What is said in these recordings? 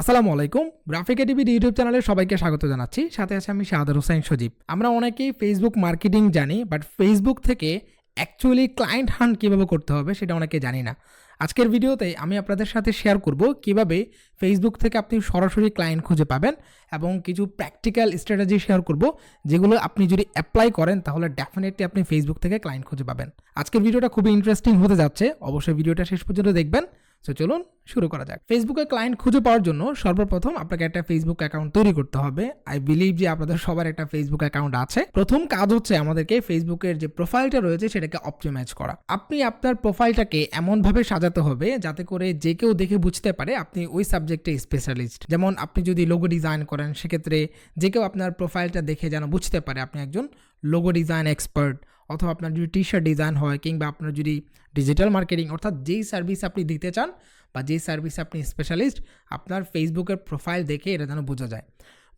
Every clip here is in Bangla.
আসসালামু আলাইকুম। গ্রাফিক এডিবির ইউটিউব চ্যানেলে সবাইকে স্বাগত জানাচ্ছি। সাথে আছে আমি শাহাদার হোসেন সজীব। আমরা অনেকেই ফেসবুক মার্কেটিং জানি বাট ফেসবুক থেকে অ্যাকচুয়ালি ক্লায়েন্ট হান্ট কীভাবে করতে হবে সেটা অনেকে জানি না। আজকের ভিডিওতে আমি আপনাদের সাথে শেয়ার করব কীভাবে ফেসবুক থেকে আপনি সরাসরি ক্লায়েন্ট খুঁজে পাবেন এবং কিছু প্র্যাকটিক্যাল স্ট্র্যাটেজি শেয়ার করব, যেগুলো আপনি যদি অ্যাপ্লাই করেন তাহলে ডেফিনেটলি আপনি ফেসবুক থেকে ক্লায়েন্ট খুঁজে পাবেন। আজকের ভিডিওটা খুবই ইন্টারেস্টিং হতে যাচ্ছে। অবশ্যই ভিডিওটা শেষ পর্যন্ত দেখবেন। সো চলুন শুরু করা যাক। ফেসবুকে ক্লায়েন্ট খুঁজে পাওয়ার জন্য সর্বপ্রথম আপনাকে একটা ফেসবুক অ্যাকাউন্ট তৈরি করতে হবে। আই বিলিভ যে আপনাদের সবার একটা ফেসবুক অ্যাকাউন্ট আছে। প্রথম কাজ হচ্ছে আমাদেরকে ফেসবুকের যে প্রোফাইলটা রয়েছে সেটাকে অপটিমাইজ করা। আপনি আপনার প্রোফাইলটাকে এমনভাবে সাজাতে হবে যাতে করে যে কেউ দেখে বুঝতে পারে আপনি ওই সাবজেক্টে স্পেশালিস্ট যেমন আপনি যদি লোগো ডিজাইন করেন, সেক্ষেত্রে যে কেউ আপনার প্রোফাইলটা দেখে যেন বুঝতে পারে আপনি একজন লোগো ডিজাইন এক্সপার্ট অথবা আপনার যদি টি শার্ট ডিজাইন হয় কিংবা আপনার যদি ডিজিটাল মার্কেটিং অর্থাৎ যেই সার্ভিস আপনি দিতে চান বা যেই সার্ভিসে আপনি স্পেশালিস্ট আপনার ফেসবুকের প্রোফাইল দেখে এটা যেন বোঝা যায়।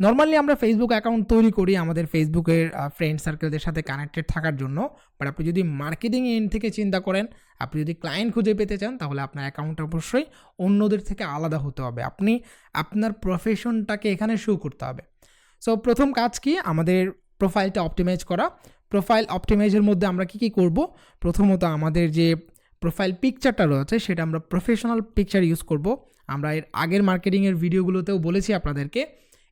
নর্মালি আমরা ফেসবুক অ্যাকাউন্ট তৈরি করি আমাদের ফেসবুকের ফ্রেন্ড সার্কেলদের সাথে কানেক্টেড থাকার জন্য। বাট আপনি যদি মার্কেটিং এন্ড থেকে চিন্তা করেন, আপনি যদি ক্লায়েন্ট খুঁজে পেতে চান, তাহলে আপনার অ্যাকাউন্ট অবশ্যই অন্যদের থেকে আলাদা হতে হবে। আপনি আপনার প্রফেশনটাকে এখানে শো করতে হবে। সো প্রথম কাজ কি? আমাদের প্রোফাইলটা অপটিমাইজ করা। প্রোফাইল অপটিমাইজের মধ্যে আমরা কী কী করব? প্রথমত আমাদের যে প্রোফাইল পিকচারটা রয়েছে, সেটা আমরা প্রফেশনাল পিকচার ইউজ করব। আমরা এর আগের মার্কেটিংয়ের ভিডিওগুলোতেও বলেছি আপনাদেরকে।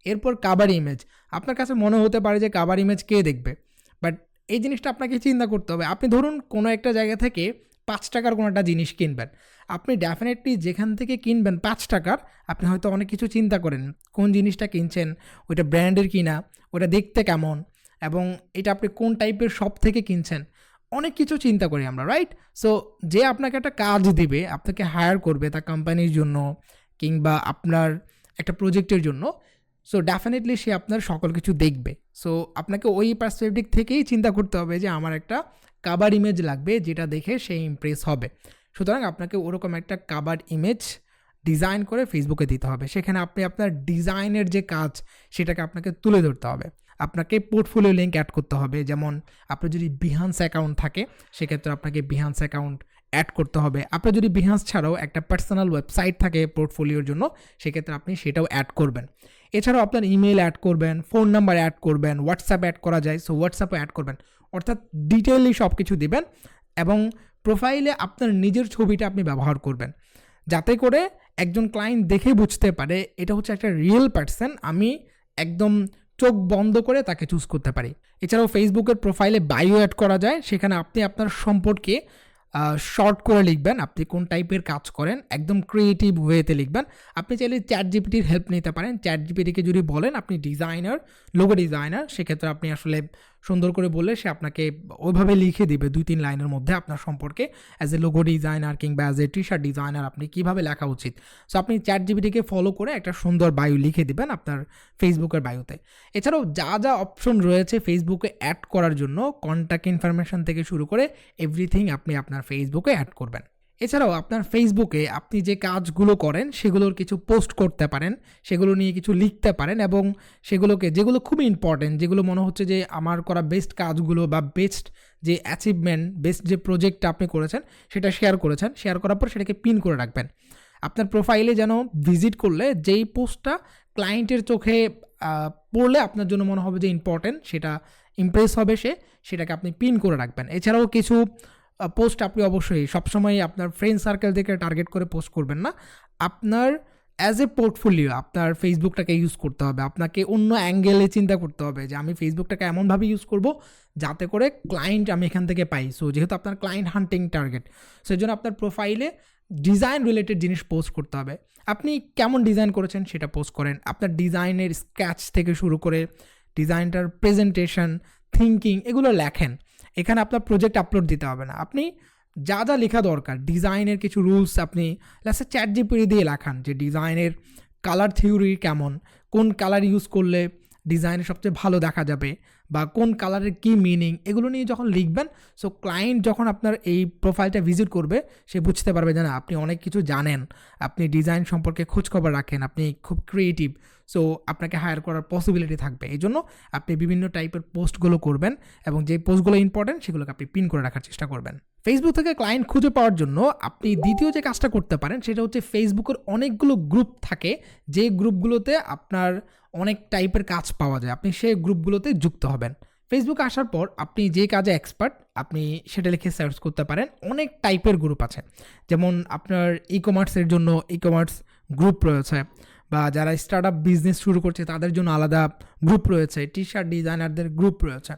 এরপর কাবার ইমেজ আপনার কাছে মনে হতে পারে যে কাবার ইমেজ কে দেখবে? বাট এই জিনিসটা আপনাকে চিন্তা করতে হবে। আপনি ধরুন কোনো একটা জায়গা থেকে পাঁচ টাকার কোনো একটা জিনিস কিনবেন। আপনি ডেফিনেটলি যেখান থেকে কিনবেন পাঁচ টাকার, আপনি হয়তো অনেক কিছু চিন্তা করেন। কোন জিনিসটা কিনছেন? ওইটা ব্র্যান্ডের কিনা? ওটা দেখতে কেমন? এবং এটা আপনি কোন টাইপের শপ থেকে কিনছেন? অনেক কিছু চিন্তা করি আমরা রাইট সো যে আপনাকে একটা কাজ দিবে, আপনাকে হায়ার করবে তার কোম্পানির জন্য কিংবা আপনার একটা প্রজেক্টের জন্য সো ডেফিনেটলি সে আপনার সকল কিছু দেখবে। সো আপনাকে ওই পার্সপেক্টিভ থেকেই চিন্তা করতে হবে যে আমার একটা কাবার ইমেজ লাগবে যেটা দেখে সে ইমপ্রেস হবে। সুতরাং আপনাকে ওরকম একটা কাবার ইমেজ ডিজাইন করে ফেসবুকে দিতে হবে। সেখানে আপনি আপনার ডিজাইনের যে কাজ, সেটাকে আপনাকে তুলে ধরতে হবে। আপনাকে পোর্টফোলিও লিঙ্ক অ্যাড করতে হবে। যেমন আপনার যদি বিহান্স অ্যাকাউন্ট থাকে, সেক্ষেত্রে আপনাকে বিহান্স অ্যাকাউন্ট অ্যাড করতে হবে। আপনার যদি বিহান্স ছাড়াও একটা পার্সোনাল ওয়েবসাইট থাকে পোর্টফোলিওর জন্য, সেক্ষেত্রে আপনি সেটাও অ্যাড করবেন। এছাড়াও আপনার ইমেল অ্যাড করবেন ফোন নাম্বার অ্যাড করবেন হোয়াটসঅ্যাপ অ্যাড করা যায় সো হোয়াটসঅ্যাপও অ্যাড করবেন। অর্থাৎ ডিটেইলি সব কিছু দেবেন এবং প্রোফাইলে আপনার নিজের ছবিটা আপনি ব্যবহার করবেন। যাতে করে একজন ক্লায়েন্ট দেখে বুঝতে পারে, এটা হচ্ছে একটা রিয়েল পার্সন আমি একদম চোখ বন্ধ করে তাকে চুজ করতে পারে। এছাড়াও ফেসবুকের প্রোফাইলে বায়ো অ্যাড করা যায়। সেখানে আপনি আপনার সম্পর্কে শর্ট করে লিখবেন। আপনি কোন টাইপের কাজ করেন, একদম ক্রিয়েটিভ ওয়েতে লিখবেন। আপনি চাইলে চ্যাট জিপিটির হেল্প নিতে পারেন। চ্যাট জিপিটিকে যদি বলেন, আপনি ডিজাইনার লোগো ডিজাইনার সেক্ষেত্রে আপনি আসলে সুন্দর করে বললে সে আপনাকে ওইভাবে লিখে দিবে দুই তিন লাইনের মধ্যে আপনার সম্পর্কে। অ্যাজ এ লোগো ডিজাইনার কিংবা as a T shirt designer আপনি কীভাবে লেখা উচিত? সো আপনি চ্যাট জিপিটিকে ফলো করে একটা সুন্দর বায়ু লিখে দিবেন আপনার ফেসবুকের বায়ুতে এছাড়াও যা যা অপশন রয়েছে ফেসবুকে অ্যাড করার জন্য কন্ট্যাক্ট ইনফরমেশন থেকে শুরু করে এভরিথিং আপনি আপনার ফেসবুকে অ্যাড করবেন। এছাড়াও আপনার ফেসবুকে আপনি যে কাজগুলো করেন, সেগুলোর কিছু পোস্ট করতে পারেন, সেগুলো নিয়ে কিছু লিখতে পারেন এবং সেগুলোকে, যেগুলো খুবই ইম্পর্টেন্ট যেগুলো মনে হচ্ছে যে আমার করা বেস্ট কাজগুলো বা বেস্ট যে অ্যাচিভমেন্ট বেস্ট যে প্রজেক্টটা আপনি করেছেন, সেটা শেয়ার করেছেন শেয়ার করার পর সেটাকে পিন করে রাখবেন। আপনার প্রোফাইলে যেন ভিজিট করলে, যেই পোস্টটা ক্লায়েন্টের চোখে পড়লে আপনার জন্য মনে হবে যে ইম্পর্টেন্ট সেটা ইমপ্রেস হবে সে, সেটাকে আপনি পিন করে রাখবেন। এছাড়াও কিছু পোস্ট আপনি অবশ্যই সবসময় আপনার ফ্রেন্ড সার্কেল থেকে টার্গেট করে পোস্ট করবেন না। আপনার অ্যাজ এ পোর্টফোলিও আপনার ফেসবুকটাকে ইউজ করতে হবে। আপনাকে অন্য অ্যাঙ্গেলে চিন্তা করতে হবে যে আমি ফেসবুকটাকে এমনভাবে ইউজ করব যাতে করে ক্লায়েন্ট আমি এখান থেকে পাই। সো যেহেতু আপনার ক্লায়েন্ট হান্টিং টার্গেট সেই জন্য আপনার প্রোফাইলে ডিজাইন রিলেটেড জিনিস পোস্ট করতে হবে। আপনি কেমন ডিজাইন করেছেন সেটা পোস্ট করেন। আপনার ডিজাইনের স্ক্যাচ থেকে শুরু করে ডিজাইনটার প্রেজেন্টেশন থিঙ্কিং এগুলো লেখেন। এখানে আপনার প্রজেক্ট আপলোড দিতে হবে না। আপনি যা যা লেখা দরকার ডিজাইনের কিছু রুলস আপনি লাস্টে চ্যাট জিপিটি দিয়ে লেখান যে ডিজাইনের কালার থিওরি কেমন, কোন কালার ইউজ করলে ডিজাইনে সবচেয়ে ভালো দেখা যাবে বা কোন কালারের কী মিনিং এগুলো নিয়ে যখন লিখবেন সো ক্লায়েন্ট যখন আপনার এই প্রোফাইলটা ভিজিট করবে, সে বুঝতে পারবে যে না, আপনি অনেক কিছু জানেন। আপনি ডিজাইন সম্পর্কে খোঁজখবর রাখেন, আপনি খুব ক্রিয়েটিভ সো আপনাকে হায়ার করার পসিবিলিটি থাকবে। এই জন্য আপনি বিভিন্ন টাইপের পোস্টগুলো করবেন এবং যে পোস্টগুলো ইম্পর্টেন্ট সেগুলোকে আপনি পিন করে রাখার চেষ্টা করবেন। ফেসবুক থেকে ক্লায়েন্ট খুঁজে পাওয়ার জন্য আপনি দ্বিতীয় যে কাজটা করতে পারেন, সেটা হচ্ছে ফেসবুকের অনেকগুলো গ্রুপ থাকে। যে গ্রুপগুলোতে আপনার অনেক টাইপের কাজ পাওয়া যায়। আপনি সেই গ্রুপগুলোতে যুক্ত হবেন। ফেসবুকে আসার পর আপনি যে কাজে এক্সপার্ট আপনি সেটা লিখে সার্চ করতে পারেন। অনেক টাইপের গ্রুপ আছে। যেমন আপনার ই কমার্সের জন্য ই কমার্স গ্রুপ রয়েছে বা যারা স্টার্ট আপ বিজনেস শুরু করছে, তাদের জন্য আলাদা গ্রুপ রয়েছে। টি শার্ট ডিজাইনারদের গ্রুপ রয়েছে।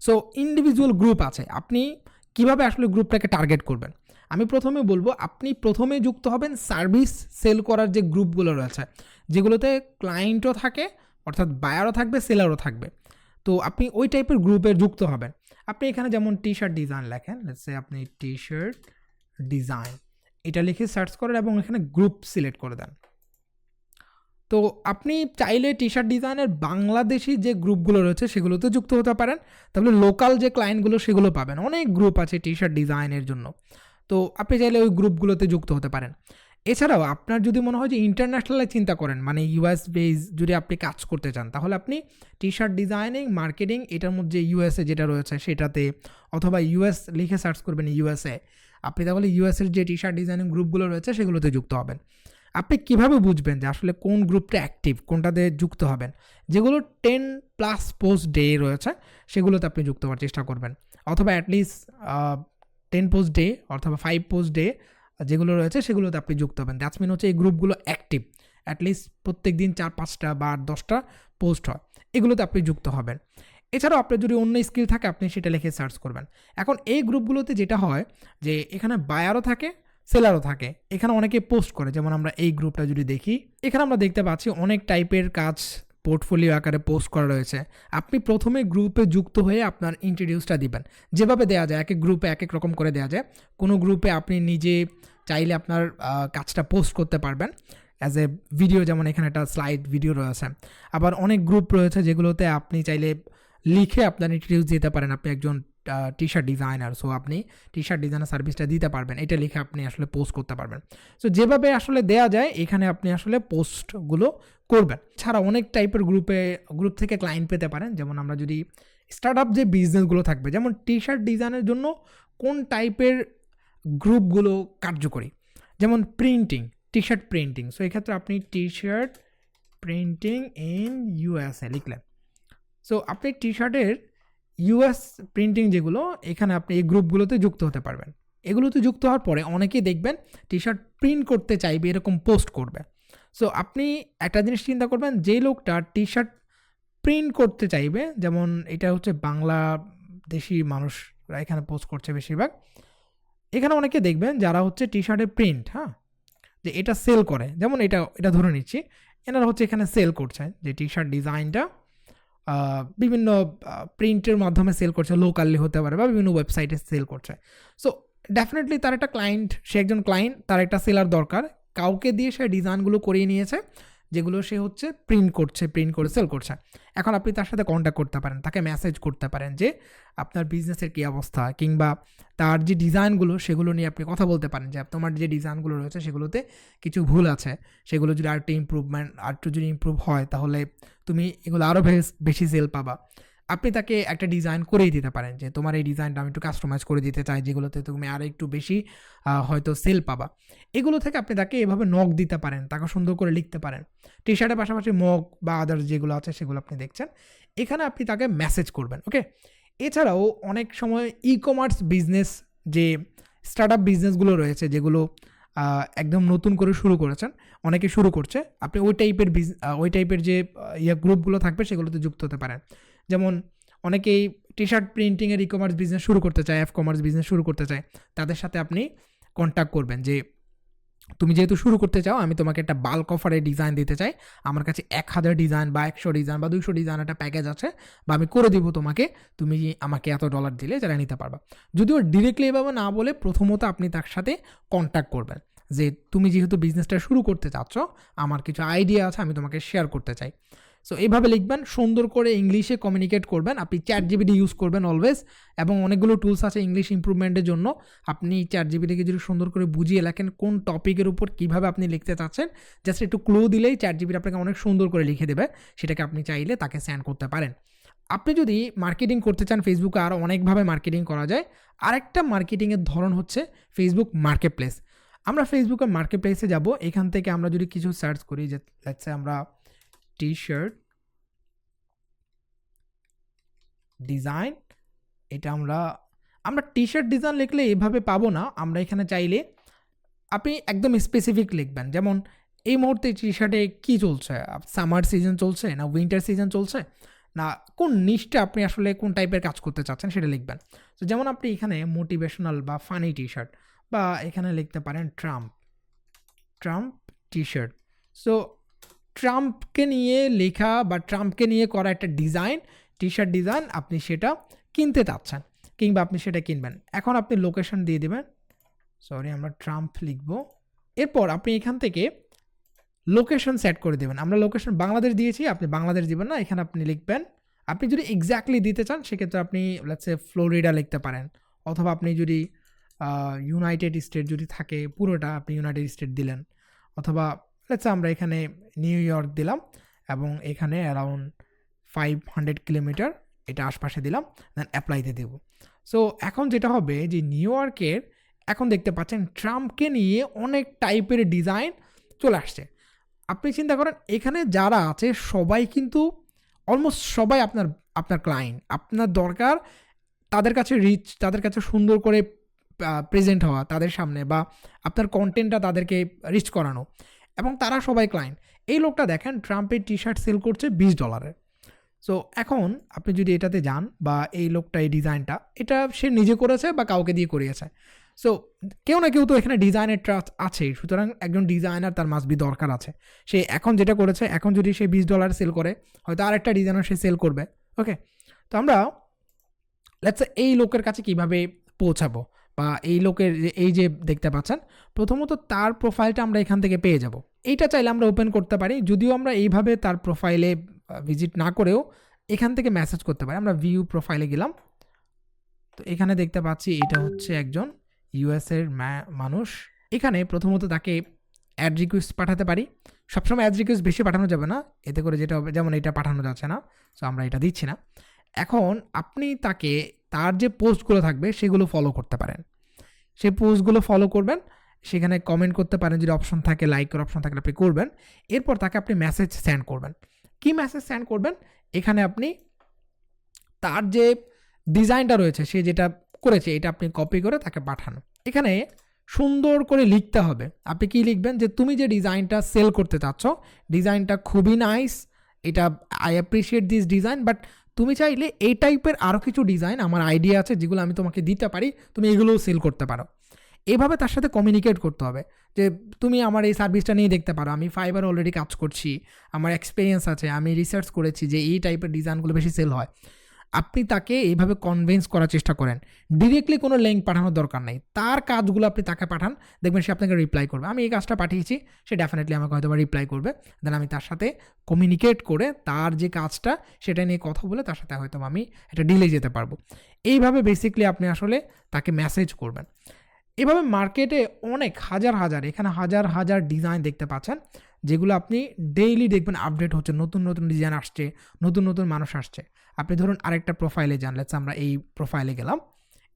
সো ইন্ডিভিজুয়াল গ্রুপ আছে। আপনি কীভাবে আসলে গ্রুপটাকে টার্গেট করবেন? আমি প্রথমে বলব, আপনি প্রথমে যুক্ত হবেন সার্ভিস সেল করার যে গ্রুপগুলো রয়েছে, যেগুলোতে ক্লায়েন্টও থাকে, অর্থাৎ বায়ারও থাকবে, সেলারও থাকবে। তো আপনি ওই টাইপের গ্রুপে যুক্ত হবেন। আপনি এখানে যেমন টি শার্ট ডিজাইন লেখেন সে আপনি টি শার্ট ডিজাইন এটা লিখে সার্চ করেন এবং এখানে গ্রুপ সিলেক্ট করে দেন। তো আপনি চাইলে টি শার্ট ডিজাইনের বাংলাদেশি যে গ্রুপগুলো রয়েছে, সেগুলোতে যুক্ত হতে পারেন। তাহলে লোকাল যে ক্লায়েন্টগুলো সেগুলো পাবেন। অনেক গ্রুপ আছে টি শার্ট ডিজাইনের জন্য। তো আপনি চাইলে ওই গ্রুপগুলোতে যুক্ত হতে পারেন। এছাড়াও আপনার যদি মনে হয় যে ইন্টারন্যাশনালে চিন্তা করেন মানে ইউএস বেস যদি আপনি কাজ করতে চান, তাহলে আপনি টি শার্ট ডিজাইনিং মার্কেটিং এটার মধ্যে ইউএসএ যেটা রয়েছে সেটাতে অথবা ইউএস লিখে সার্চ করবেন ইউএসএ আপনি তাহলে ইউএসের যে টি শার্ট ডিজাইনিং গ্রুপগুলো রয়েছে সেগুলোতে যুক্ত হবেন। আপনি কীভাবে বুঝবেন যে আসলে কোন গ্রুপটা অ্যাক্টিভ কোনটাতে যুক্ত হবেন? যেগুলো টেন প্লাস পোস্ট ডে রয়েছে, সেগুলোতে আপনি যুক্ত হওয়ার চেষ্টা করবেন। অথবা at least ten post day অথবা ফাইভ পোস্ট ডে যেগুলো রয়েছে সেগুলোতে আপনি যুক্ত হবেন। দ্যাটস মিন হচ্ছে এই গ্রুপগুলো অ্যাক্টিভ অ্যাটলিস্ট প্রত্যেক দিন চার, পাঁচটা বা দশটা পোস্ট হয়। এগুলোতে আপনি যুক্ত হবেন। এছাড়াও আপনার যদি অন্য স্কিল থাকে, আপনি সেটা লিখে সার্চ করবেন। এখন এই গ্রুপগুলোতে যেটা হয় যে এখানে বায়ারও থাকে সেলারও থাকে। এখানে অনেকে পোস্ট করে, যেমন আমরা এই গ্রুপটা যদি দেখি, এখানে আমরা দেখতে পাচ্ছি অনেক টাইপের কাজ পোর্টফোলিও আকারে পোস্ট করা রয়েছে। আপনি প্রথমে গ্রুপে যুক্ত হয়ে আপনার ইন্ট্রোডিউসটা দিবেন। যেভাবে দেওয়া যায়, এক এক গ্রুপে এক এক রকম করে দেওয়া যায়। কোনো গ্রুপে আপনি নিজে চাইলে আপনার কাজটা পোস্ট করতে পারবেন। অ্যাজ এ ভিডিও যেমন এখানে একটা স্লাইড ভিডিও রয়েছে। আবার অনেক গ্রুপ রয়েছে যেগুলোতে আপনি চাইলে লিখে আপনার ইন্ট্রোডিউস দিতে পারেন। আপনি একজন টি শার্ট ডিজাইনার সো আপনি টি শার্ট ডিজাইনার সার্ভিসটা দিতে পারবেন। এটা লিখে আপনি আসলে পোস্ট করতে পারবেন। সো যেভাবে আসলে দেয়া যায়, এখানে আপনি আসলে পোস্টগুলো করবেন। ছাড়া অনেক টাইপের গ্রুপে গ্রুপ থেকে ক্লায়েন্ট পেতে পারেন। যেমন আমরা যদি স্টার্ট আপ যে বিজনেসগুলো থাকবে, যেমন টি শার্ট ডিজাইনের জন্য কোন টাইপের গ্রুপগুলো কার্যকরী? যেমন printing T shirt printing so এক্ষেত্রে আপনি T shirt printing in USA লিখলেন। সো আপনি টি শার্টের ইউএস প্রিন্টিং যেগুলো, এখানে আপনি এই গ্রুপগুলোতে যুক্ত হতে পারবেন। এগুলোতে যুক্ত হওয়ার পরে অনেকেই দেখবেন টি শার্ট প্রিন্ট করতে চাইবে, এরকম পোস্ট করবে। সো আপনি একটা জিনিস চিন্তা করবেন যে লোকটা টি শার্ট প্রিন্ট করতে চাইবে, যেমন এটা হচ্ছে বাংলাদেশি মানুষরা এখানে পোস্ট করছে বেশিরভাগ, এখানে অনেকে দেখবেন যারা হচ্ছে টি শার্টের প্রিন্ট হ্যাঁ? যে এটা সেল করে, যেমন এটা এটা ধরে নিচ্ছি, এনারা হচ্ছে এখানে সেল করছে, যে টি শার্ট ডিজাইনটা বিভিন্ন প্রিন্টের মাধ্যমে সেল করছে লোকালি হতে পারে বা বিভিন্ন ওয়েবসাইটে সেল করছে। সো ডেফিনেটলি তার একটা ক্লায়েন্ট সে একজন ক্লায়েন্ট তার একটা সেলার দরকার। কাউকে দিয়ে সে ডিজাইনগুলো করিয়ে নিয়েছে। যেগুলো সে হচ্ছে প্রিন্ট করছে প্রিন্ট করে সেল করছে। এখন আপনি তার সাথে কন্ট্যাক্ট করতে পারেন, তাকে মেসেজ করতে পারেন যে, আপনার বিজনেসের কী অবস্থা? কিংবা তার যে ডিজাইনগুলো সেগুলো নিয়ে আপনি কথা বলতে পারেন যে, তোমার যে ডিজাইনগুলো রয়েছে, সেগুলোতে কিছু ভুল আছে। সেগুলো যদি আরেকটু ইম্প্রুভমেন্ট আরেকটু যদি ইম্প্রুভ হয়, তাহলে তুমি এগুলো আরও বেশি সেল পাবা। আপনি তাকে একটা ডিজাইন করেই দিতে পারেন যে তোমার এই ডিজাইনটা আমি একটু কাস্টমাইজ করে দিতে চাই, যেগুলোতে তুমি আরও একটু বেশি হয়তো সেল পাবা। এগুলো থেকে আপনি তাকে এভাবে নক দিতে পারেন, তাকে সুন্দর করে লিখতে পারেন। টি শার্টের পাশাপাশি মগ বা আদার্স যেগুলো আছে সেগুলো আপনি দেখছেন। এখানে আপনি তাকে মেসেজ করবেন ওকে এছাড়াও অনেক সময় ই কমার্স বিজনেস যে স্টার্ট আপ বিজনেসগুলো রয়েছে, যেগুলো একদম নতুন করে শুরু করেছেন, অনেকে শুরু করছে, আপনি ওই টাইপের বিজ ওই টাইপের যে ইয়ে গ্রুপগুলো থাকবে সেগুলোতে যুক্ত হতে পারেন। যেমন অনেকেই টি শার্ট প্রিন্টিংয়ের ই কমার্স বিজনেস শুরু করতে চায় এফ কমার্স বিজনেস শুরু করতে চায়, তাদের সাথে আপনি কন্ট্যাক্ট করবেন যে, তুমি যেহেতু শুরু করতে চাও, আমি তোমাকে একটা বাল্ক অফারে ডিজাইন দিতে চাই। আমার কাছে এক হাজার ডিজাইন বা একশো ডিজাইন বা দুইশো ডিজাইন একটা প্যাকেজ আছে বা আমি করে দিব তোমাকে, তুমি আমাকে এত ডলার দিলে যারা নিতে পারবা। যদিও ডিরেক্টলি এভাবে না বলে প্রথমত আপনি তার সাথে কন্ট্যাক্ট করবেন যে, তুমি যেহেতু বিজনেসটা শুরু করতে চাচ্ছ, আমার কিছু আইডিয়া আছে, আমি তোমাকে শেয়ার করতে চাই। সো এইভাবে লিখবেন, সুন্দর করে ইংলিশে কমিউনিকেট করবেন। আপনি চ্যাট জিবিটি ইউজ করবেন অলওয়েজ এবং অনেকগুলো টুলস আছে ইংলিশ ইম্প্রুভমেন্টের জন্য। আপনি চ্যাট জিবিটিকে যদি সুন্দর করে বুঝিয়ে লেখেন, কোন টপিকের উপর কীভাবে আপনি লিখতে চাচ্ছেন জাস্ট একটু ক্লু দিলেই চ্যাট জিবিটি আপনাকে অনেক সুন্দর করে লিখে দেবে। সেটাকে আপনি চাইলে তাকে সেন্ড করতে পারেন। আপনি যদি মার্কেটিং করতে চান ফেসবুকে আরও অনেকভাবে মার্কেটিং করা যায়। আরেকটা মার্কেটিংয়ের ধরন হচ্ছে ফেসবুক মার্কেট প্লেস আমরা ফেসবুকের মার্কেট প্লেসে যাব। এখান থেকে আমরা যদি কিছু সার্চ করি, যে লেটসে আমরা টি শার্ট ডিজাইন এটা আমরা আমরা টি শার্ট ডিজাইন লিখলে এভাবে পাবো না। আমরা এখানে চাইলে আপনি একদম স্পেসিফিক লিখবেন। যেমন এই মুহূর্তে টি শার্টে কী চলছে? সামার সিজন চলছে না উইন্টার সিজন চলছে? না, কোন নিশটা আপনি আসলে কোন টাইপের কাজ করতে চাচ্ছেন সেটা লিখবেন। তো যেমন আপনি এখানে মোটিভেশনাল বা ফানি টি শার্ট বা এখানে লিখতে পারেন Trump Trump T shirt so ট্রাম্পকে নিয়ে লেখা বা ট্রাম্পকে নিয়ে করা একটা ডিজাইন টি শার্ট ডিজাইন আপনি সেটা কিনতে চাচ্ছেন কিংবা আপনি সেটা কিনবেন। এখন আপনি লোকেশন দিয়ে দেবেন। সরি আমরা ট্রাম্প লিখব। এরপর আপনি এখান থেকে লোকেশন সেট করে দেবেন। আমরা লোকেশন বাংলাদেশ দিয়েছি, আপনি বাংলাদেশ দিবেন না, এখানে আপনি লিখবেন। আপনি যদি এক্স্যাক্টলি দিতে চান, সেক্ষেত্রে আপনি লেটসে ফ্লোরিডা লিখতে পারেন। অথবা আপনি যদি ইউনাইটেড স্টেট যদি থাকে, পুরোটা আপনি ইউনাইটেড স্টেট দিলেন। অথবা লেটসে আমরা এখানে নিউ ইয়র্ক দিলাম এবং এখানে অ্যারাউন্ড ফাইভ হান্ড্রেড কিলোমিটার এটা আশপাশে দিলাম দেন অ্যাপ্লাইতে দেব। সো এখন যেটা হবে যে নিউ ইয়র্কের এখন দেখতে পাচ্ছেন ট্রাম্পকে নিয়ে অনেক টাইপের ডিজাইন চলে আসছে। আপনি চিন্তা করেন, এখানে যারা আছে সবাই কিন্তু অলমোস্ট সবাই আপনার আপনার ক্লায়েন্ট আপনার দরকার তাদের কাছে রিচ তাদের কাছে সুন্দর করে প্রেজেন্ট হওয়া তাদের সামনে বা আপনার কন্টেন্টটা তাদেরকে রিচ করানো। এবং তারা সবাই ক্লায়েন্ট এই লোকটা দেখেন ট্রাম্পের টি শার্ট সেল করছে বিশ ডলারের সো এখন আপনি যদি এটাতে যান বা এই লোকটা, এই ডিজাইনটা এটা সে নিজে করেছে বা কাউকে দিয়ে করিয়েছে। সো কেউ না কেউ তো এখানে ডিজাইনের ট্রাস্ট আছেই। সুতরাং একজন ডিজাইনার তার মাসবি দরকার আছে। সে এখন যেটা করেছে, এখন যদি সে বিশ ডলার সেল করে, হয়তো আরেকটা ডিজাইনার সে সেল করবে। ওকে তো আমরা লেটস এই লোকের কাছে কীভাবে পৌঁছাবো? বা এই লোকের এই যে দেখতে পাচ্ছেন, প্রথমত তার প্রোফাইলটা আমরা এখান থেকে পেয়ে যাব। এইটা চাইলে আমরা ওপেন করতে পারি, যদিও আমরা এইভাবে তার প্রোফাইলে ভিজিট না করেও এখান থেকে মেসেজ করতে পারি। আমরা ভিউ প্রোফাইলে গেলাম। তো এখানে দেখতে পাচ্ছি এটা হচ্ছে একজন ইউএসের মানুষ। এখানে প্রথমত তাকে অ্যাড রিকোয়েস্ট পাঠাতে পারি। সবসময় অ্যাড রিকোয়েস্ট বেশি পাঠানো যাবে না। এতে করে যেটা হবে, যেমন এটা পাঠানো যাচ্ছে না সো আমরা এটা দিচ্ছি না। এখন আপনি তাকে তার যে পোস্টগুলো থাকবে সেগুলো ফলো করতে পারেন। সেই পোস্টগুলো ফলো করবেন, সেখানে কমেন্ট করতে পারেন যদি অপশন থাকে লাইকের অপশন থাকলে আপনি করবেন। এরপর তাকে আপনি মেসেজ সেন্ড করবেন। কি মেসেজ সেন্ড করবেন? এখানে আপনি তার যে ডিজাইনটা রয়েছে, সে যেটা করেছে, এটা আপনি কপি করে তাকে পাঠান। এখানে সুন্দর করে লিখতে হবে। আপনি কি লিখবেন? যে তুমি যে ডিজাইনটা সেল করতে চাচ্ছ ডিজাইনটা খুবই নাইস এটা I appreciate this design but তুমি চাইলে এই টাইপের আরও কিছু ডিজাইন আমার আইডিয়া আছে যেগুলো আমি তোমাকে দিতে পারি, তুমি এগুলোও সেল করতে পারো। এভাবে তার সাথে কমিউনিকেট করতে হবে যে, তুমি আমার এই সার্ভিসটা নিয়ে দেখতে পারো, আমি ফাইবার অলরেডি কাজ করছি, আমার এক্সপিরিয়েন্স আছে, আমি রিসার্চ করেছি যে এই টাইপের ডিজাইনগুলো বেশি সেল হয়। আপনি তাকে এইভাবে কনভিন্স করার চেষ্টা করেন। ডিরেক্টলি কোনো লিঙ্ক পাঠানোর দরকার নেই। তার কাজগুলো আপনি তাকে পাঠান, দেখবেন সে আপনাকে রিপ্লাই করবে। আমি এই কাজটা পাঠিয়েছি, সে ডেফিনেটলি আমাকে হয়তো রিপ্লাই করবে। দেন আমি তার সাথে কমিউনিকেট করে তার যে কাজটা, সেটা নিয়ে কথা বলে তার সাথে হয়তো আমি এটা ডিলে যেতে পারব। এইভাবে বেসিকলি আপনি আসলে তাকে মেসেজ করবেন। এভাবে মার্কেটে অনেক, হাজার হাজার, এখানে হাজার হাজার ডিজাইন দেখতে পাচ্ছেন, যেগুলো আপনি ডেইলি দেখবেন আপডেট হচ্ছে, নতুন নতুন ডিজাইন আসছে, নতুন নতুন মানুষ আসছে। আপনি ধরুন আরেকটা প্রোফাইলে যান লেটস আমরা এই প্রোফাইলে গেলাম,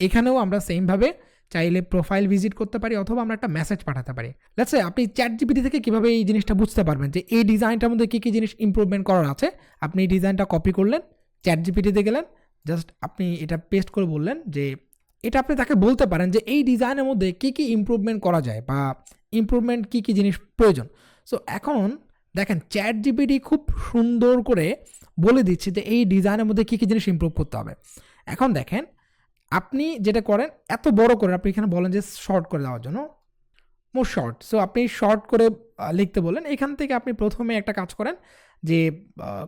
এখানেও আমরা সেমভাবে চাইলে প্রোফাইল ভিজিট করতে পারি অথবা আমরা একটা মেসেজ পাঠাতে পারি। লেটস আপনি চ্যাট জিপিটি থেকে কীভাবে এই জিনিসটা বুঝতে পারবেন যে এই ডিজাইনটার মধ্যে কী কী জিনিস ইমপ্রুভমেন্ট করার আছে? আপনি এই ডিজাইনটা কপি করলেন চ্যাট জিপিটিতে গেলেন জাস্ট আপনি এটা পেস্ট করে বললেন যে এটা আপনি তাকে বলতে পারেন যে এই ডিজাইনের মধ্যে কী কী ইমপ্রুভমেন্ট করা যায় বা ইমপ্রুভমেন্ট কী কী জিনিস প্রয়োজন। সো এখন দেখেন চ্যাট জিপিটি খুব সুন্দর করে বলে দিচ্ছি যে এই ডিজাইনের মধ্যে কী কী জিনিস ইমপ্রুভ করতে হবে। এখন দেখেন, আপনি যেটা করেন, এত বড় করে আপনি এখানে বলেন যে শর্ট করে দেওয়ার জন্য মোর শর্ট সো আপনি শর্ট করে লিখতে বলেন, এখান থেকে আপনি প্রথমে একটা কাজ করেন যে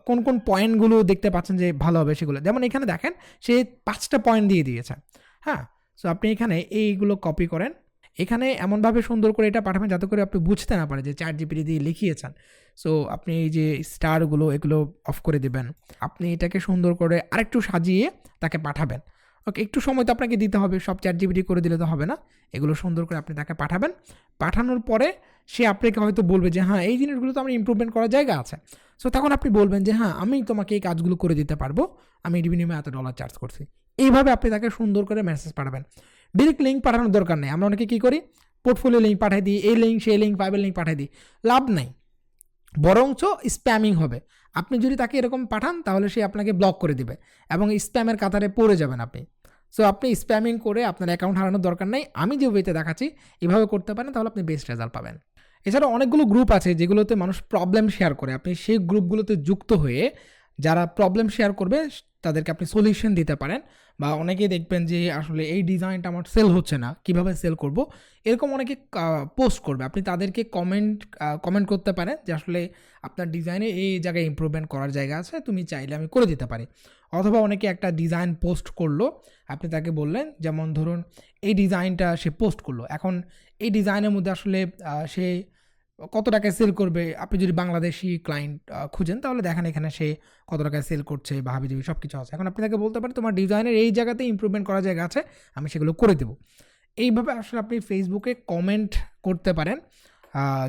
কোন কোন পয়েন্টগুলো দেখতে পাচ্ছেন যে ভালো হবে সেগুলো। যেমন এখানে দেখেন, সে পাঁচটা পয়েন্ট দিয়ে দিয়েছে হ্যাঁ? সো আপনি এখানে এইগুলো কপি করেন। এখানে এমনভাবে সুন্দর করে এটা পাঠাবেন যাতে করে আপনি বুঝতে না পারে যে চ্যাট জিপিটি দিয়ে লিখিয়েছেন। সো আপনি এই যে স্টারগুলো এগুলো অফ করে দেবেন। আপনি এটাকে সুন্দর করে আরেকটু সাজিয়ে তাকে পাঠাবেন। ওকে একটু সময় তো আপনাকে দিতে হবে, সব চ্যাট জিবিটি করে দিলে তো হবে না। এগুলো সুন্দর করে আপনি তাকে পাঠাবেন। পাঠানোর পরে সে আপনাকে হয়তো বলবে যে হ্যাঁ এই জিনিসগুলো তো আমার ইমপ্রুভমেন্ট করার জায়গা আছে। সো তখন আপনি বলবেন যে হ্যাঁ আমি তোমাকে এই কাজগুলো করে দিতে পারব। আমি এর বিনিময়ে এত ডলার চার্জ করছি। এইভাবে আপনি তাকে সুন্দর করে মেসেজ পাঠাবেন। ডিরেক্ট লিঙ্ক পাঠানোর দরকার নেই। আমরা অনেকে কী করি? পোর্টফোলিও লিঙ্ক পাঠিয়ে দিই, এই লিঙ্ক সেই লিঙ্ক ফাইভের লিঙ্ক পাঠিয়ে দিই। লাভ নাই। বরঞ্চ স্প্যামিং হবে। আপনি যদি তাকে এরকম পাঠান, তাহলে সে আপনাকে ব্লক করে দিবে এবং স্প্যামের কাতারে পড়ে যাবেন আপনি। সো আপনি স্প্যামিং করে আপনার অ্যাকাউন্ট হারানোর দরকার নেই। আমি যে ওয়েতে দেখাচ্ছি, এভাবে করতে পারেন, তাহলে আপনি বেস্ট রেজাল্ট পাবেন। এছাড়া অনেকগুলো গ্রুপ আছে, যেগুলোতে মানুষ প্রবলেম শেয়ার করে। আপনি সেই গ্রুপগুলোতে যুক্ত হয়ে যারা প্রবলেম শেয়ার করবে তাদেরকে আপনি সলিউশন দিতে পারেন বা অনেকেই দেখবেন যে আসলে এই ডিজাইনটা আমার সেল হচ্ছে না, কীভাবে সেল করব? এরকম অনেকে পোস্ট করবে। আপনি তাদেরকে কমেন্ট কমেন্ট করতে পারেন যে আসলে আপনার ডিজাইনে এই জায়গায় ইমপ্রুভমেন্ট করার জায়গা আছে, তুমি চাইলে আমি করে দিতে পারি। অথবা অনেকে একটা ডিজাইন পোস্ট করল, আপনি তাকে বললেন, যেমন ধরুন এই ডিজাইনটা সে পোস্ট করল। এখন এই ডিজাইনের মধ্যে আসলে সে কত টাকায় সেল করবে? আপনি যদি বাংলাদেশি ক্লায়েন্ট খুঁজেন, তাহলে দেখেন এখানে সে কত টাকায় সেল করছে বা হাবিজাবি সব কিছু আছে। এখন আপনি তাকে বলতে পারেন, তোমার ডিজাইনের এই জায়গাতে ইমপ্রুভমেন্ট করা জায়গা আছে, আমি সেগুলো করে দেবো। এইভাবে আসলে আপনি ফেসবুকে কমেন্ট করতে পারেন।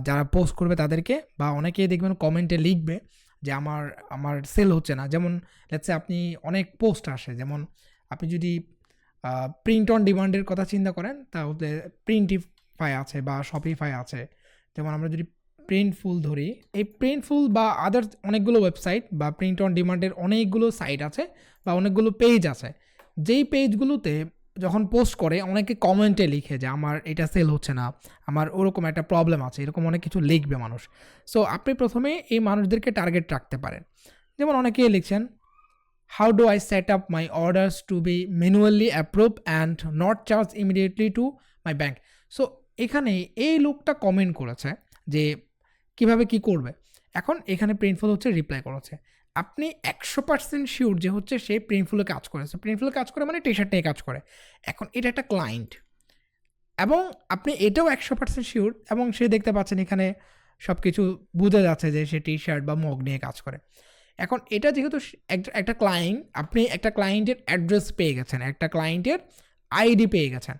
যারা পোস্ট করবে তাদেরকে, বা অনেকেই দেখবেন কমেন্টে লিখবে যে, আমার আমার সেল হচ্ছে না। যেমন লেটসে আপনি অনেক পোস্ট আসে, যেমন আপনি যদি প্রিন্ট অন ডিমান্ডের কথা চিন্তা করেন, তাহলে প্রিন্টিফাই আছে বা শপিফাই আছে। যেমন আমরা যদি প্রিন্টফুল ধরি, এই প্রিন্টফুল বা আদার অনেকগুলো ওয়েবসাইট বা প্রিন্ট অন ডিমান্ডের অনেকগুলো সাইট আছে বা অনেকগুলো পেজ আছে। যেই পেজগুলোতে যখন পোস্ট করে, অনেকে কমেন্টে লিখে যে, আমার এটা সেল হচ্ছে না, আমার ওরকম একটা প্রবলেম আছে। এরকম অনেক কিছু লিখবে মানুষ। সো আপনি প্রথমে এই মানুষদেরকে টার্গেট রাখতে পারেন। যেমন অনেকে লিখছেন how do I set up my orders to be manually approve and not charge immediately to my bank so এখানে এই লোকটা কমেন্ট করেছে যে কীভাবে কি করবে। এখন এখানে প্রিন্টফুল হচ্ছে রিপ্লাই করেছে। আপনি একশো পার্সেন্ট শিওর যে হচ্ছে সে প্রিন্টফুলে কাজ করেছে। প্রিন্টফুলে কাজ করে মানে টি শার্ট নিয়ে কাজ করে। এখন এটা একটা ক্লায়েন্ট এবং আপনি এটাও একশো পার্সেন্ট শিওর এবং সে দেখতে পাচ্ছেন এখানে সব কিছু বোঝা যাচ্ছে যে সে টি শার্ট বা মগ নিয়ে কাজ করে। এখন এটা যেহেতু একটা- ক্লায়েন্ট আপনি একটা ক্লায়েন্টের অ্যাড্রেস পেয়ে গেছেন, একটা ক্লায়েন্টের আইডি পেয়ে গেছেন।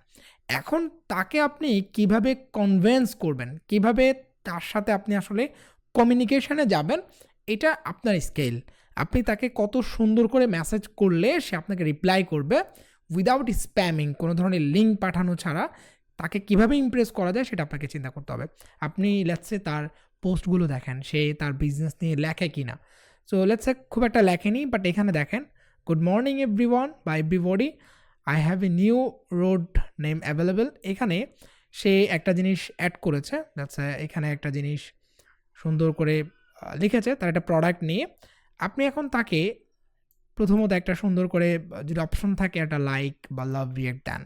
এখন তাকে আপনি কীভাবে কনভেন্স করবেন? কীভাবে তার সাথে আপনি আসলে কমিউনিকেশনে যাবেন? এটা আপনার স্কেল আপনি তাকে কত সুন্দর করে মেসেজ করলে সে আপনাকে রিপ্লাই করবে উইদাউট স্প্যামিং কোনো ধরনের লিঙ্ক পাঠানো ছাড়া। তাকে কীভাবে ইমপ্রেস করা যায় সেটা আপনাকে চিন্তা করতে হবে। আপনি লেটসে তার পোস্টগুলো দেখেন, সে তার বিজনেস নিয়ে লেখে কি না সো লেটসে খুব একটা লেখেনি বাট এখানে দেখেন গুড মর্নিং এভরি ওয়ান বা everybody I have a new road name available এখানে সে একটা জিনিস অ্যাড করেছে। এখানে একটা জিনিস সুন্দর করে লিখেছে। তার একটা প্রোডাক্ট নিয়ে। আপনি এখন তাকে প্রথমত একটা সুন্দর করে, যদি অপশন থাকে, একটা লাইক বা লাভ রিয়েক্ট দেন।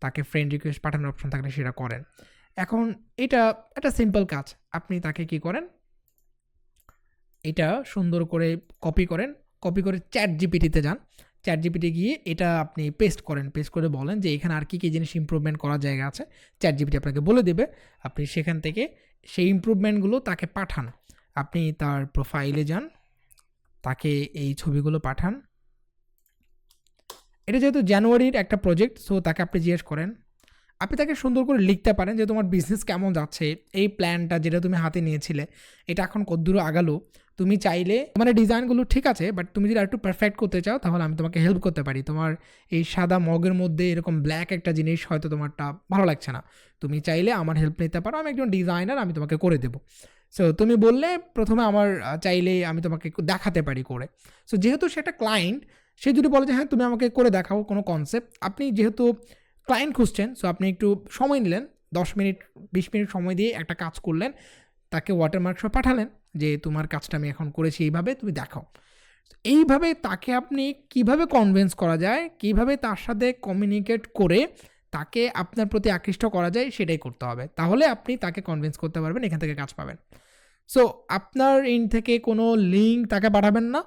তাকে ফ্রেন্ড রিকোয়েস্ট পাঠানোর অপশন থাকলে সেটা করেন। এখন এটা একটা সিম্পল কাজ। আপনি তাকে কি করেন? এটা সুন্দর করে কপি করেন। কপি করে চ্যাট জিপিটিতে যান। চ্যাট জিপিটি গিয়ে এটা আপনি পেস্ট করেন। পেস্ট করে বলেন যে এখানে আর কী কী জিনিস ইমপ্রুভমেন্ট করার জায়গা আছে। চ্যাট জিপিটি আপনাকে বলে দেবে, আপনি সেখান থেকে সেই ইমপ্রুভমেন্টগুলো তাকে পাঠান। আপনি তার প্রোফাইলে যান, তাকে এই ছবিগুলো পাঠান। এটা যেহেতু জানুয়ারির একটা প্রজেক্ট সো তাকে আপনি জিজ্ঞেস করেন আপনি তাকে সুন্দর করে লিখতে পারেন যে তোমার বিজনেস কেমন যাচ্ছে, এই প্ল্যানটা যেটা তুমি হাতে নিয়েছিলে, এটা এখন কদ্দূর আগালো। তুমি চাইলে মানে ডিজাইনগুলো ঠিক আছে বাট তুমি যদি একটু পারফেক্ট করতে চাও, তাহলে আমি তোমাকে হেল্প করতে পারি। তোমার এই সাদা মগের মধ্যে এরকম ব্ল্যাক একটা জিনিস হয়তো তোমারটা ভালো লাগছে না। তুমি চাইলে আমার হেল্প নিতে পারো, আমি একজন ডিজাইনার আমি তোমাকে করে দেবো। সো তুমি বললে প্রথমে আমার চাইলে আমি তোমাকে দেখাতে পারি করে। সো যেহেতু সেটা ক্লায়েন্ট সে যদি বলে যে হ্যাঁ তুমি আমাকে করে দেখাও, কোনো কনসেপ্ট আপনি যেহেতু ক্লায়েন্ট খুঁজছেন সো আপনি একটু সময় নিলেন, দশ মিনিট, বিশ মিনিট সময় দিয়ে একটা কাজ করলেন, তাকে ওয়াটারমার্ক সহ পাঠালেন যে তোমার কাজটা আমি এখন করেছি এইভাবে, তুমি দেখাও। এইভাবে তাকে আপনি কীভাবে কনভিন্স করা যায়, কীভাবে তার সাথে কমিউনিকেট করে তাকে আপনার প্রতি আকৃষ্ট করা যায়, সেটাই করতে হবে। তাহলে আপনি তাকে কনভিন্স করতে পারবেন, এখান থেকে কাজ পাবেন। সো আপনার ইন থেকে কোনো লিঙ্ক তাকে পাঠাবেন না।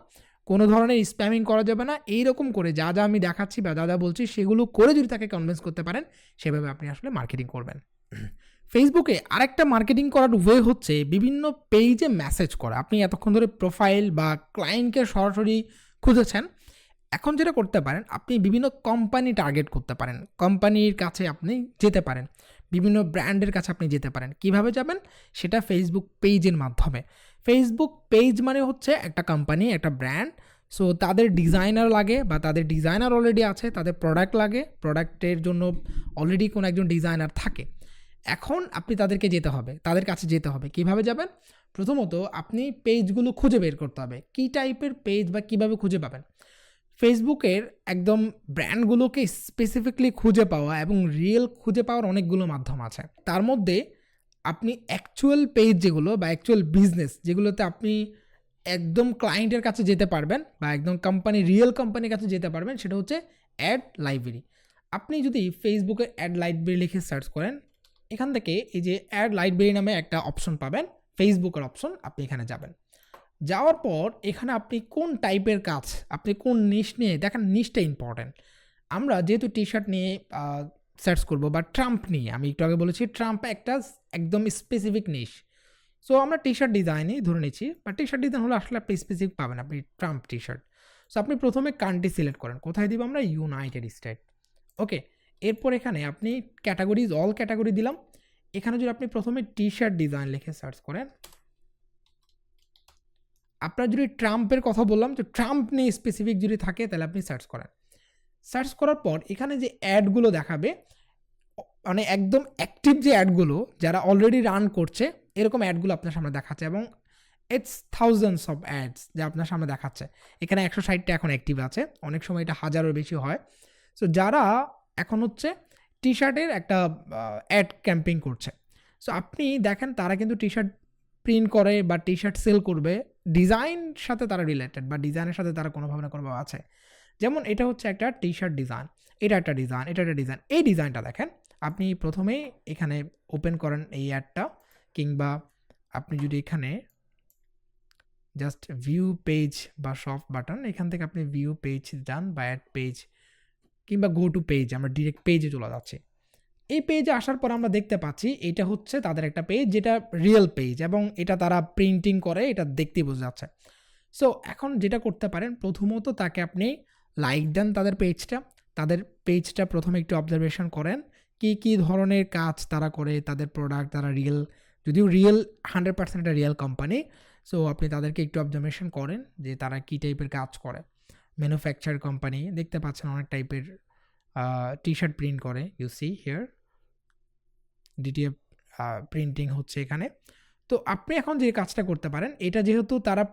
কোনো ধরনের স্প্যামিং করা যাবে না। এইরকম করে যা যা আমি দেখাচ্ছি বা যা যা বলছি, সেগুলো করে যদি তাকে কনভিন্স করতে পারেন, সেভাবে আপনি আসলে মার্কেটিং করবেন। ফেসবুকে আরেকটা মার্কেটিং করার ওয়ে হচ্ছে বিভিন্ন পেজে মেসেজ করা। আপনি এতক্ষণ ধরে প্রোফাইল বা ক্লায়েন্টকে সরাসরি খুঁজেছেন। এখন যেটা করতে পারেন, আপনি বিভিন্ন কোম্পানি টার্গেট করতে পারেন। কোম্পানির কাছে আপনি যেতে পারেন। বিভিন্ন ব্র্যান্ডের কাছে আপনি যেতে পারেন। কীভাবে যাবেন? সেটা ফেসবুক পেজের মাধ্যমে। ফেসবুক পেজ মানে হচ্ছে একটা কোম্পানি একটা ব্র্যান্ড সো তাদের ডিজাইনার লাগে বা তাদের ডিজাইনার অলরেডি আছে, তাদের প্রোডাক্ট লাগে প্রোডাক্টের জন্য অলরেডি কোনো একজন ডিজাইনার থাকে। এখন আপনি তাদেরকে যেতে হবে, তাদের কাছে যেতে হবে। কীভাবে যাবেন? প্রথমত আপনি পেজগুলো খুঁজে বের করতে হবে। কী টাইপের পেজ বা কীভাবে খুঁজে পাবেন? ফেসবুকের একদম ব্র্যান্ডগুলোকে স্পেসিফিকলি খুঁজে পাওয়া এবং রিয়েল খুঁজে পাওয়ার অনেকগুলো মাধ্যম আছে। তার মধ্যে আপনি অ্যাকচুয়াল পেজ যেগুলো বা অ্যাকচুয়াল বিজনেস যেগুলোতে আপনি একদম ক্লায়েন্টের কাছে যেতে পারবেন বা একদম কোম্পানি রিয়েল কোম্পানির কাছে যেতে পারবেন, সেটা হচ্ছে অ্যাড লাইব্রেরি আপনি যদি ফেসবুকে অ্যাড লাইব্রেরি লিখে সার্চ করেন, এখান থেকে এই যে অ্যাড লাইব্রেরি নামে একটা অপশন পাবেন ফেসবুকের অপশন আপনি এখানে যাবেন। যাওয়ার পর এখানে আপনি কোন টাইপের কাজ, আপনি কোন নিশ নিয়ে, দেখেন নিশটা ইম্পর্ট্যান্ট আমরা যেহেতু টি শার্ট নিয়ে সার্চ করব বা ট্রাম্প নিয়ে, আমি একটু আগে বলেছি ট্রাম্প একটা একদম স্পেসিফিক নিশ সো আমরা টি শার্ট ডিজাইনই ধরে নিচ্ছি বা টি শার্ট ডিজাইন হলে আসলে আপনি স্পেসিফিক পাবেন আপনি ট্রাম্প টি শার্ট সো আপনি প্রথমে কান্ট্রি সিলেক্ট করেন, কোথায় দিব আমরা? ইউনাইটেড স্টেট ওকে এরপর এখানে আপনি ক্যাটাগরিজ অল ক্যাটাগরি দিলাম। এখানে যদি আপনি প্রথমে টি শার্ট ডিজাইন লিখে সার্চ করেন, আপনার যদি ট্রাম্পের কথা বললাম যে ট্রাম্প নিয়ে স্পেসিফিক যদি থাকে, তাহলে আপনি সার্চ করেন। সার্চ করার পর এখানে যে অ্যাডগুলো দেখাবে মানে একদম অ্যাক্টিভ যে অ্যাডগুলো যারা অলরেডি রান করছে, এরকম অ্যাডগুলো আপনার সামনে দেখাচ্ছে এবং ইটস থাউজেন্ডস অফ অ্যাডস যা আপনার সামনে দেখাচ্ছে। এখানে একশো ষাটটা এখন অ্যাক্টিভ আছে, অনেক সময় এটা হাজারের বেশি হয়। সো যারা এখন হচ্ছে টি শার্টের একটা অ্যাড ক্যাম্পিং করছে। সো আপনি দেখেন তারা কিন্তু টি শার্ট প্রিন্ট করে বা টি শার্ট সেল করবে। ডিজাইন সাথে তারা রিলেটেড বা ডিজাইনের সাথে তারা কোনোভাবে না কোনোভাবে আছে। যেমন এটা হচ্ছে একটা টি শার্ট ডিজাইন এটা একটা ডিজাইন এটা একটা ডিজাইন এই ডিজাইনটা দেখেন, আপনি প্রথমেই এখানে ওপেন করেন এই অ্যাডটা কিংবা আপনি যদি এখানে জাস্ট ভিউ পেজ বা সফট বাটন এখান থেকে আপনি ভিউ পেজ যান বা অ্যাড পেজ কিংবা গো টু পেজ আমরা ডিরেক্ট পেজে চলে যাচ্ছি। এই পেজে আসার পর আমরা দেখতে পাচ্ছি, এটা হচ্ছে তাদের একটা পেজ যেটা রিয়েল পেজ এবং এটা তারা প্রিন্টিং করে, এটা দেখতে বোঝা যাচ্ছে সো এখন যেটা করতে পারেন, প্রথমত তাকে আপনি লাইক দেন তাদের পেজটা তাদের পেজটা প্রথমে একটু অবজারভেশন করেন, কি কি ধরনের কাজ তারা করে, তাদের প্রোডাক্ট তারা রিয়েল যদিও রিয়েল হান্ড্রেড পার্সেন্ট একটা রিয়েল কোম্পানি সো আপনি তাদেরকে একটু অবজারভেশন করেন যে তারা কী টাইপের কাজ করে। ম্যানুফ্যাকচার কোম্পানি দেখতে পাচ্ছেন অনেক টাইপের টি শার্ট প্রিন্ট করে you see here DTF printing হচ্ছে এখানে। তো আপনি এখন যে কাজটা করতে পারেন, এটা যেহেতু তারা,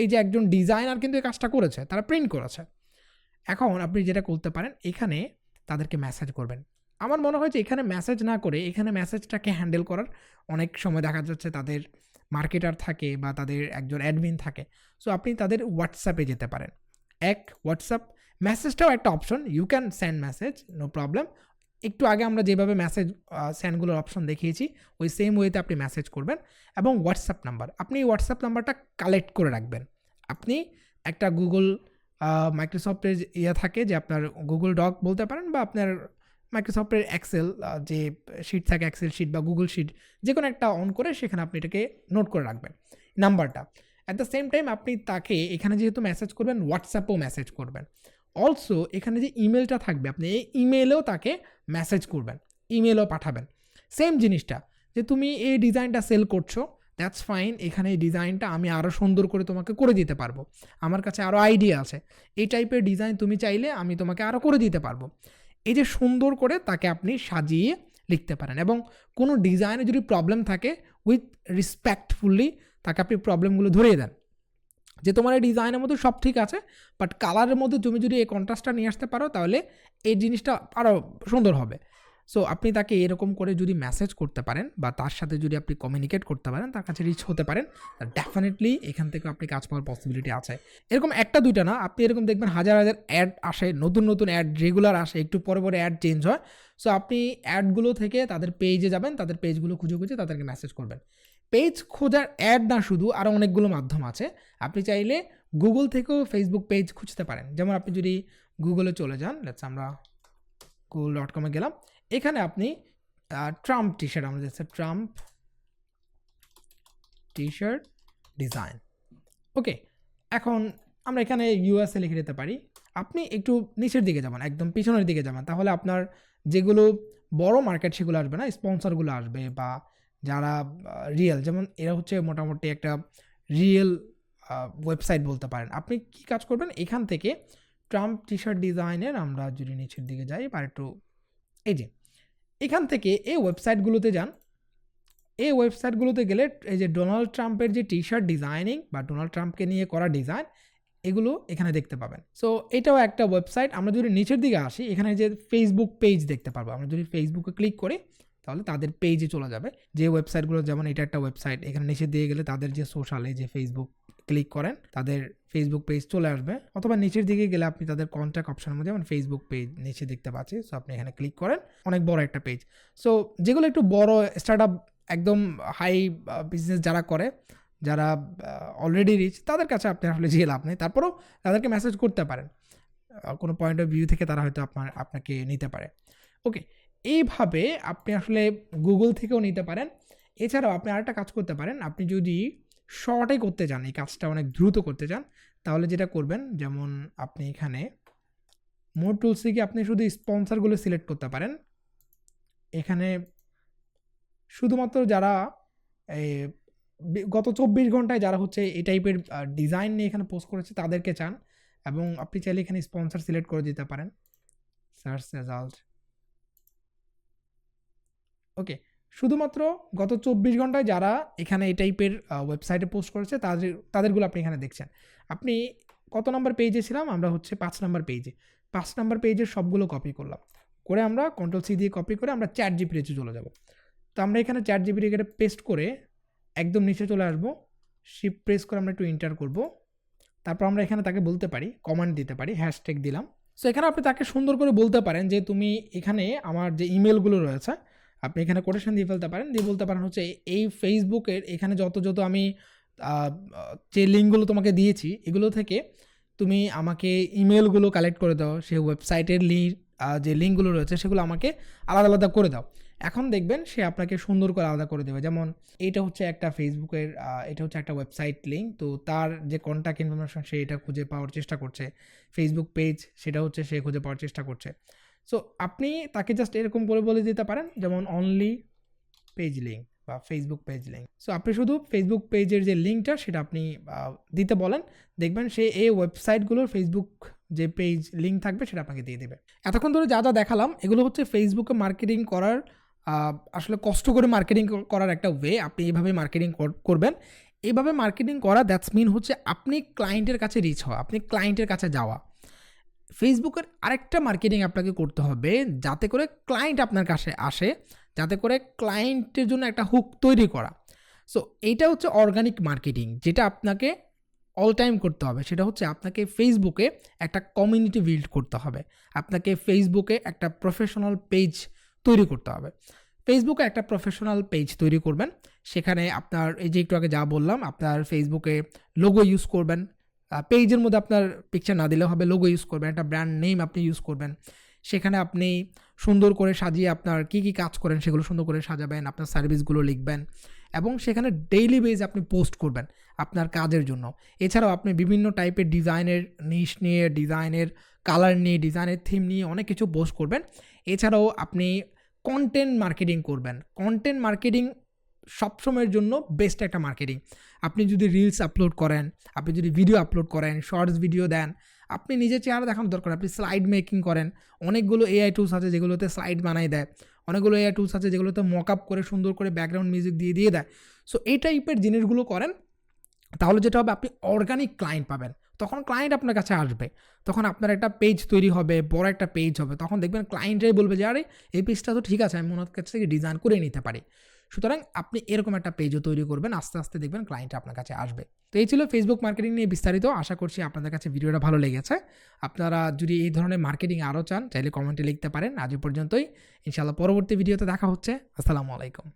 এই যে একজন ডিজাইনার কিন্তু এই কাজটা করেছে, তারা প্রিন্ট করেছে। এখন আপনি যেটা করতে পারেন, এখানে তাদেরকে মেসেজ করবেন। আমার মনে হয় যে এখানে মেসেজ না করে, এখানে মেসেজটাকে হ্যান্ডেল করার অনেক সময় দেখা যাচ্ছে তাদের মার্কেটার থাকে বা তাদের একজন অ্যাডমিন থাকে। সো আপনি তাদের হোয়াটসঅ্যাপে যেতে পারেন। এক হোয়াটসঅ্যাপ মেসেজটাও একটা option you can send message no problem একটু আগে আমরা যেভাবে মেসেজ সেন্ডগুলোর অপশন দেখিয়েছি, ওই সেম ওয়েতে আপনি মেসেজ করবেন। এবং হোয়াটসঅ্যাপ নাম্বার আপনি হোয়াটসঅ্যাপ নাম্বারটা কালেক্ট করে রাখবেন। আপনি একটা গুগল মাইক্রোসফটের ইয়ে থাকে যে আপনার গুগল ডক বলতে পারেন বা আপনার মাইক্রোসফটের এক্সেল যে শিট থাকে এক্সেল শিট বা গুগল শিট যে কোনো একটা অন করে সেখানে আপনি এটাকে নোট করে রাখবেন। নাম্বারটা অ্যাট দ্য সেম টাইম আপনি তাকে এখানে যেহেতু মেসেজ করবেন হোয়াটসঅ্যাপেও মেসেজ করবেন। অলসো এখানে যে ইমেলটা থাকবে, আপনি এই ইমেলেও তাকে মেসেজ করবেন ইমেলও পাঠাবেন। সেম জিনিসটা, যে তুমি এই ডিজাইনটা সেল করছ দ্যাটস ফাইন এখানে এই ডিজাইনটা আমি আরও সুন্দর করে তোমাকে করে দিতে পারব। আমার কাছে আরও আইডিয়া আছে। এই টাইপের ডিজাইন তুমি চাইলে আমি তোমাকে আরও করে দিতে পারব। এই যে সুন্দর করে তাকে আপনি সাজিয়ে লিখতে পারেন এবং কোনো ডিজাইনে যদি প্রবলেম থাকে উইথ রেসপেক্টফুলি তাকে আপনি প্রবলেমগুলো ধরিয়ে দেন। যে তোমার এই ডিজাইনের মধ্যে সব ঠিক আছে বাট কালারের মধ্যে তুমি যদি এই কন্ট্রাস্টটা নিয়ে আসতে পারো, তাহলে এই জিনিসটা আরও সুন্দর হবে। সো আপনি তাকে এরকম করে যদি মেসেজ করতে পারেন বা তার সাথে যদি আপনি কমিউনিকেট করতে পারেন, তার কাছে রিচ হতে পারেন ডেফিনেটলি এখান থেকে আপনি কাজ পাওয়ার পসিবিলিটি আছে। এরকম একটা, দুইটা না, আপনি এরকম দেখবেন হাজার হাজার অ্যাড আসে, নতুন নতুন অ্যাড রেগুলার আসে, একটু পরে পরে অ্যাড চেঞ্জ হয়। সো আপনি অ্যাডগুলো থেকে তাদের পেজে যাবেন, তাদের পেজগুলো খুঁজে খুঁজে তাদেরকে মেসেজ করবেন। পেজ খোঁজার অ্যাড না শুধু আরও অনেকগুলো মাধ্যম আছে। আপনি চাইলে গুগল থেকেও ফেসবুক পেজ খুঁজতে পারেন। যেমন আপনি যদি গুগলে চলে যান লেটস আমরা গুগল ডট কমে গেলাম এখানে আপনি ট্রাম্প টি শার্ট আমরা যাচ্ছে Trump T shirt design okay এখন আমরা এখানে ইউএসএ লিখে দিতে পারি। আপনি একটু নিচের দিকে যাবেন, একদম পিছনের দিকে যাবেন। তাহলে আপনার যেগুলো বড় মার্কেট সেগুলো আসবে না স্পন্সরগুলো আসবে বা যারা রিয়েল যেমন এরা হচ্ছে মোটামুটি একটা রিয়েল ওয়েবসাইট বলতে পারেন। আপনি কি কাজ করবেন? এখান থেকে ট্রাম্প টি শার্ট ডিজাইনের আমরা যদি নিচের দিকে যাই বা একটু, এই যে এখান থেকে এই ওয়েবসাইটগুলোতে যান। এই ওয়েবসাইটগুলোতে গেলে এই যে ডোনাল্ড ট্রাম্পের যে টি শার্ট ডিজাইনিং বা ডোনাল্ড ট্রাম্পকে নিয়ে করা ডিজাইন এগুলো এখানে দেখতে পাবেন। সো এটাও একটা ওয়েবসাইট আমরা যদি নিচের দিকে আসি, এখানে যে ফেসবুক পেজ দেখতে পারব। আমরা যদি ফেসবুকে ক্লিক করি, তাহলে তাদের পেজে চলে যাবে। যে ওয়েবসাইটগুলো যেমন এটা একটা ওয়েবসাইট এখানে নিচে দিয়ে গেলে তাদের যে সোশ্যালে যে ফেসবুক ক্লিক করেন, তাদের ফেসবুক পেজ চলে আসবে। অথবা নিচের দিকে গেলে আপনি তাদের কন্ট্যাক্ট অপশনের মধ্যে যেমন ফেসবুক পেজ নিচে দেখতে পাচ্ছি সো আপনি এখানে ক্লিক করেন, অনেক বড় একটা পেজ সো যেগুলো একটু বড় স্টার্ট একদম হাই বিজনেস যারা করে, যারা অলরেডি রিচ তাদের কাছে আপনি আসলে যে লাভ নেই। তারপরেও তাদেরকে মেসেজ করতে পারেন। কোনো পয়েন্ট অফ ভিউ থেকে তারা হয়তো আপনার, আপনাকে নিতে পারে। ওকে এইভাবে আপনি আসলে গুগল থেকেও নিতে পারেন। এছাড়াও আপনি আরেকটা কাজ করতে পারেন। আপনি যদি শর্টে করতে চান, এই কাজটা অনেক দ্রুত করতে চান, তাহলে যেটা করবেন, যেমন আপনি এখানে মোর টুলস থেকে আপনি শুধু স্পন্সারগুলো সিলেক্ট করতে পারেন। এখানে শুধুমাত্র যারা গত চব্বিশ ঘন্টায় যারা হচ্ছে এই টাইপের ডিজাইন নিয়ে এখানে পোস্ট করেছে, তাদেরকে চান এবং আপনি চাইলে এখানে স্পন্সর সিলেক্ট করে দিতে পারেন। Search result. ওকে শুধুমাত্র গত চব্বিশ ঘন্টায় যারা এখানে এই টাইপের ওয়েবসাইটে পোস্ট করেছে, তাদের, তাদেরগুলো আপনি এখানে দেখছেন। আপনি কত নম্বর পেজে ছিলাম? আমরা হচ্ছে পাঁচ নম্বর পেজে পাঁচ নম্বর পেজের সবগুলো কপি করলাম। করে আমরা কন্ট্রোল সি দিয়ে কপি করে আমরা চ্যাট জিপিতে চলে যাব। তো আমরা এখানে চ্যাট জিপিটি এখানে পেস্ট করে একদম নিচে চলে আসব। শিপ প্রেস করে আমরা একটু এন্টার করব। তারপর আমরা এখানে তাকে বলতে পারি কমান্ড দিতে পারি হ্যাশট্যাগ দিলাম। সো এখানে আপনি তাকে সুন্দর করে বলতে পারেন যে, তুমি এখানে আমার যে ইমেলগুলো রয়েছে আপনি এখানে কোটেশন দিয়ে ফেলতে পারেন। দিয়ে বলতে পারেন হচ্ছে, এই ফেসবুকের এখানে যত যত আমি যে লিঙ্কগুলো তোমাকে দিয়েছি, এগুলো থেকে তুমি আমাকে ইমেলগুলো কালেক্ট করে দাও সেই ওয়েবসাইটের লিঙ্ক যে লিঙ্কগুলো রয়েছে, সেগুলো আমাকে আলাদা আলাদা করে দাও। এখন দেখবেন সে আপনাকে সুন্দর করে আলাদা করে দেবে। যেমন এটা হচ্ছে একটা ফেসবুকের এটা হচ্ছে একটা ওয়েবসাইট লিঙ্ক তো তার যে কন্ট্যাক্ট ইনফরমেশন সে এটা খুঁজে পাওয়ার চেষ্টা করছে। ফেসবুক পেজ সেটা হচ্ছে সে খুঁজে পাওয়ার চেষ্টা করছে। সো আপনি তাকে জাস্ট এরকম করে বলে দিতে পারেন, যেমন অনলি পেজ লিঙ্ক বা ফেসবুক পেজ লিঙ্ক সো আপনি শুধু ফেসবুক পেজের যে লিঙ্কটা সেটা আপনি দিতে বলেন। দেখবেন সে এই ওয়েবসাইটগুলোর ফেসবুক যে পেজ লিঙ্ক থাকবে, সেটা আপনাকে দিয়ে দেবে। এতক্ষণ ধরে যা যা দেখালাম, এগুলো হচ্ছে ফেসবুকে মার্কেটিং করার আসলে কষ্ট করে মার্কেটিং করার একটা ওয়ে আপনি এইভাবে মার্কেটিং করবেন। এইভাবে মার্কেটিং করা দ্যাটস মিন হচ্ছে আপনি ক্লায়েন্টের কাছে রিচ হওয়া, আপনি ক্লায়েন্টের কাছে যাওয়া। ফেসবুকের আরেকটা মার্কেটিং আপনাকে করতে হবে, যাতে করে ক্লায়েন্ট আপনার কাছে আসে, যাতে করে ক্লায়েন্টের জন্য একটা হুক তৈরি করা। সো এইটা হচ্ছে অর্গানিক মার্কেটিং যেটা আপনাকে অল টাইম করতে হবে। সেটা হচ্ছে আপনাকে ফেসবুকে একটা কমিউনিটি বিল্ড করতে হবে। আপনাকে ফেসবুকে একটা প্রফেশনাল পেজ তৈরি করতে হবে। ফেসবুকে একটা প্রফেশনাল পেজ তৈরি করবেন। সেখানে আপনার, এই যে একটু আগে যা বললাম, আপনার ফেসবুকে লোগো ইউজ করবেন। পেজের মধ্যে আপনার পিকচার না দিলেও হবে লোগো ইউজ করবেন, একটা ব্র্যান্ড নেম আপনি ইউজ করবেন। সেখানে আপনি সুন্দর করে সাজিয়ে আপনার কী কী কাজ করেন সেগুলো সুন্দর করে সাজাবেন, আপনার সার্ভিসগুলো লিখবেন এবং সেখানে ডেইলি বেজ আপনি পোস্ট করবেন আপনার কাজের জন্য। এছাড়াও আপনি বিভিন্ন টাইপের ডিজাইনের নিশ নিয়ে ডিজাইনের কালার নিয়ে ডিজাইনের থিম নিয়ে অনেক কিছু পোস্ট করবেন। এছাড়াও আপনি কন্টেন্ট মার্কেটিং করবেন। কন্টেন্ট মার্কেটিং সবসময়ের জন্য বেস্ট একটা মার্কেটিং আপনি যদি রিলস আপলোড করেন, আপনি যদি ভিডিও আপলোড করেন শর্টস ভিডিও দেন, আপনি নিজের চেহারা দেখানোর দরকার আপনি স্লাইড মেকিং করেন, অনেকগুলো এআই টুলস আছে যেগুলোতে স্লাইড বানাই দেয়, অনেকগুলো এআই টুলস আছে যেগুলোতে মক আপ করে, সুন্দর করে ব্যাকগ্রাউন্ড মিউজিক দিয়ে দিয়ে দেয়। সো এই টাইপের জিনিসগুলো করেন, তাহলে যেটা হবে, আপনি অর্গানিক ক্লায়েন্ট পাবেন। তখন ক্লায়েন্ট আপনার কাছে আসবে। তখন আপনার একটা পেজ তৈরি হবে, বড় একটা পেজ হবে। তখন দেখবেন ক্লায়েন্টরাই বলবে যে, আরে, এই পেজটা তো ঠিক আছে, আমি ওনার কাছ থেকে ডিজাইন করে নিতে পারি। সুতরাং আপনি এরকম একটা পেজও তৈরি করবেন, আস্তে আস্তে দেখবেন ক্লায়েন্ট আপনার কাছে আসবে। তো এই ছিল ফেসবুক মার্কেটিং নিয়ে বিস্তারিত। আশা করছি আপনাদের কাছে ভিডিওটা ভালো লেগেছে। আপনারা যদি এই ধরনের মার্কেটিং আরও চান, চাইলে কমেন্টে লিখতে পারেন। আজ পর্যন্তই। ইনশাআল্লাহ পরবর্তী ভিডিওতে দেখা হচ্ছে। আসসালামু আলাইকুম।